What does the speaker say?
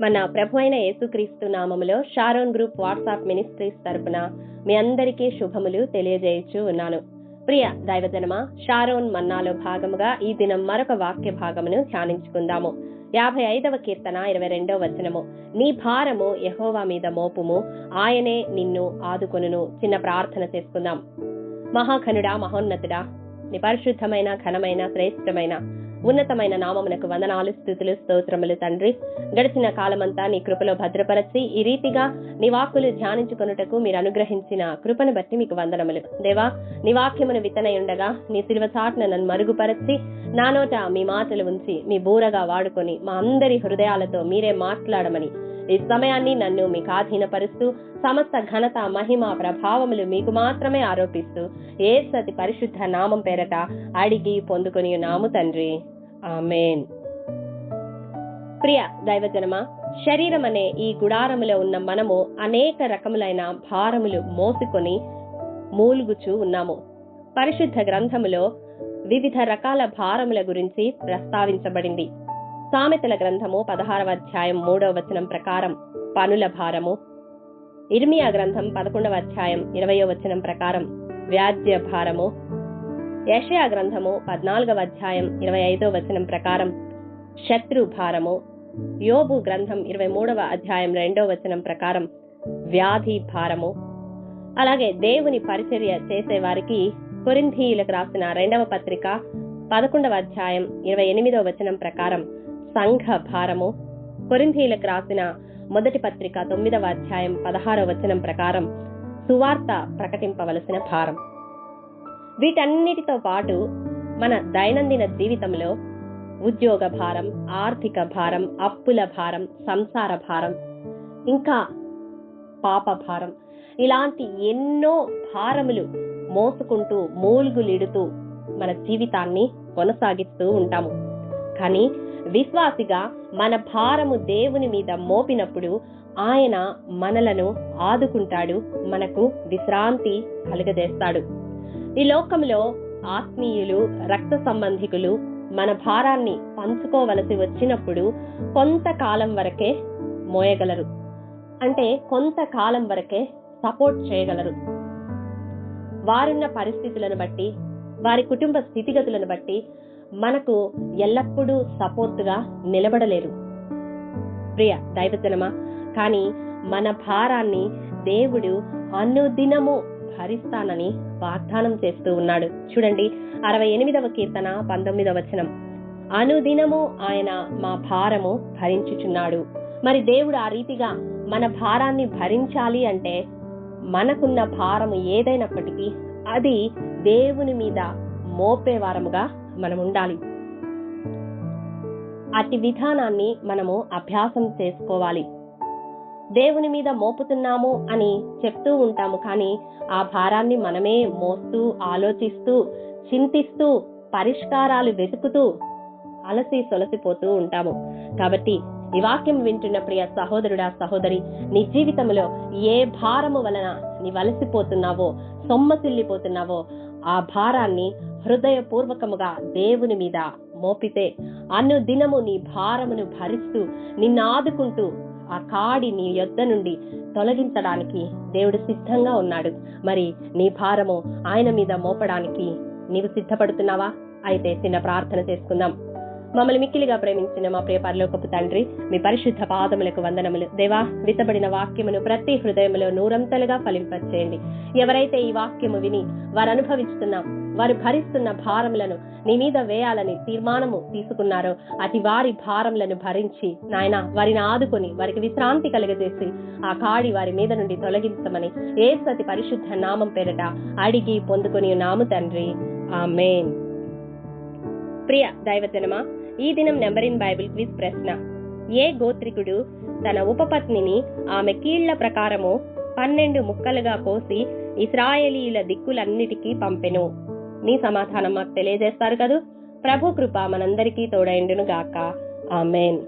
మన ప్రభు అయిన యేసుక్రీస్తు నామములో షారోన్ గ్రూప్ వాట్సాప్ మినిస్ట్రీస్ తరపున మీ అందరికీ శుభములు తెలియజేయచ్చు ఉన్నాను. ప్రియ దైవజనమ షారోన్ మన్నాలో భాగముగా ఈ దినం మరొక వాక్య భాగమును ధ్యానించుకుందాము. యాభై ఐదవ కీర్తన ఇరవై రెండవ వచనము. నీ భారము యహోవా మీద మోపుము ఆయనే నిన్ను ఆదుకొనును. చిన్న ప్రార్థన చేసుకుందాం. మహాఘనుడా మహోన్నతుడా నీ పరిశుద్ధమైన ఘనమైన శ్రేష్టమైన ఉన్నతమైన నామమునకు వందనాలు స్థుతులు స్తోత్రములు తండ్రి. గడిచిన కాలమంతా నీ కృపలో భద్రపరచి ఈ రీతిగా నీ వాక్కులు ధ్యానించుకొనుటకు మీరు అనుగ్రహించిన కృపను బట్టి మీకు వందనములు. దేవా నీ వాక్యమును విత్తనయుండగా నీ సిలువ నన్ను మరుగుపరచి నా నోట మీ మాటలు ఉంచి మీ బూరగా వాడుకొని మా అందరి హృదయాలతో మీరే మాట్లాడమని ఈ సమయాన్ని నన్ను మీకు ఆధీనపరుస్తూ సమస్త ఘనత మహిమ ప్రభావములు మీకు మాత్రమే ఆరోపిస్తూ ఏ సతి పరిశుద్ధ నామం పేరట అడిగి పొందుకుని నాము తండ్రి. ఆమెన్. ప్రియ దైవజనమ శరీరం అనే ఈ గుడారములో ఉన్న మనము అనేక రకములైన భారములు మోసుకొని మూలుగుచూ ఉన్నాము. పరిశుద్ధ గ్రంథములో వివిధ రకాల భారముల గురించి ప్రస్తావించబడింది. సామెతల గ్రంథము పదహారవ అధ్యాయం మూడవ వచనం ప్రకారం పనుల భారము. ఇర్మియా గ్రంథం పదకొండవ అధ్యాయం ఇరవయో వచనం ప్రకారం వ్యాజ్య భారము. యషయా గ్రంథము పద్నాలుగవ అధ్యాయం ఇరవై ఐదో వచనం ప్రకారం శత్రు భారము. యోబు గ్రంథం ఇరవై మూడవ అధ్యాయం రెండో వచనం ప్రకారం వ్యాధి భారము. అలాగే దేవుని పరిచర్య చేసే వారికి రాసిన రెండవ పత్రిక పదకొండవ అధ్యాయం ఇరవై ఎనిమిదవ వచనం ప్రకారం సంఘ భారము కొరింథీలకు రాసిన మొదటి పత్రిక తొమ్మిదవ అధ్యాయం పదహారవ వచనం ప్రకారం సువార్త ప్రకటింపవలసిన భారం. వీటన్నిటితో పాటు మన దైనందిన జీవితంలో ఉద్యోగ భారం ఆర్థిక భారం అప్పుల భారం సంసార భారం ఇంకా పాప భారం ఇలాంటి ఎన్నో భారములు మోసుకుంటూ మూలుగులిడుతూ మన జీవితాన్ని కొనసాగిస్తూ ఉంటాము. కానీ విశ్వాసిగా మన భారము దేవుని మీద మోపినప్పుడు ఆయన మనలను ఆదుకుంటాడు మనకు విశ్రాంతి కలుగజేస్తాడు. ఈ లోకంలో ఆత్మీయులు రక్త సంబంధికులు మన భారాన్ని పంచుకోవలసి వచ్చినప్పుడు కొంతకాలం వరకే మోయగలరు. అంటే కొంతకాలం వరకే సపోర్ట్ చేయగలరు. వారున్న పరిస్థితులను బట్టి వారి కుటుంబ స్థితిగతులను బట్టి మనకు ఎల్లప్పుడూ సపోర్ట్గా నిలబడలేరు. ప్రియ దైవజనమా కానీ మన భారాన్ని దేవుడు అనుదినము భరిస్తానని వాగ్దానం చేస్తూ ఉన్నాడు. చూడండి అరవై ఎనిమిదవ కీర్తన పంతొమ్మిదవ వచనం. అనుదినము ఆయన మా భారము భరించుచున్నాడు. మరి దేవుడు ఆ రీతిగా మన భారాన్ని భరించాలి అంటే మనకున్న భారము ఏదైనప్పటికీ అది దేవుని మీద మోపేవారముగా మనం ఉండాలి అతి విధానాన్ని మనము అభ్యాసం చేసుకోవాలి. దేవుని మీద మోపుతున్నాము అని చెప్తూ ఉంటాము కానీ ఆ భారాన్ని మనమే మోస్తూ ఆలోచిస్తూ చింతిస్తూ పరిష్కారాలు వెతుకుతూ అలసి సొలసిపోతూ ఉంటాము. కాబట్టి ఈ వాక్యం వింటున్న ప్రియ సహోదరుడా సహోదరి నీ జీవితంలో ఏ భారము వలన నీ వలసిపోతున్నావో సొమ్మసిల్లిపోతున్నావో ఆ భారాన్ని హృదయపూర్వకముగా దేవుని మీద మోపితే అను దినము నీ భారమును భరిస్తూ నిన్ను ఆదుకుంటూ ఆ కాడి నీ యొద్ద నుండి తొలగించడానికి దేవుడు సిద్ధంగా ఉన్నాడు. మరి నీ భారము ఆయన మీద మోపడానికి నీవు సిద్ధపడుతున్నావా? అయితే చిన్న ప్రార్థన చేసుకుందాం. మమ్మల్ని మిక్కిలిగా ప్రేమించిన మా ప్రియ పరలోకపు తండ్రి మీ పరిశుద్ధ పాదములకు వందనములు. దేవా విత్తబడిన వాక్యమును ప్రతి హృదయములో నూరంతలుగా ఫలింపచేయండి. ఎవరైతే ఈ వాక్యము విని వారు అనుభవిస్తున్న వారు భరిస్తున్న భారములను నీ మీద వేయాలని తీర్మానము తీసుకున్నారు. అతి వారి భారములను భరించి నాయన వారిని ఆదుకొని వారికి విశ్రాంతి కలుగజేసి ఆ కాడి వారి మీద నుండి తొలగించమని ఏసతి పరిశుద్ధ నామం పేరట అడిగి పొందుకొని నాము తండ్రి. ఆమెన్. ప్రియ దైవజనమా ఈ దినం నెంబరిన్ బైబిల్ క్విజ్ ప్రశ్న. ఏ గోత్రికుడు తన ఉపపత్నిని ఆమె కీళ్ళ ప్రకారము పన్నెండు ముక్కలుగా కోసి ఇస్రాయేలీల దిక్కులన్నిటికీ పంపెను? నీ సమాధానం మాకు తెలియజేస్తారు కదూ. ప్రభు కృప మనందరికీ తోడైండును గాక ఆమెన్.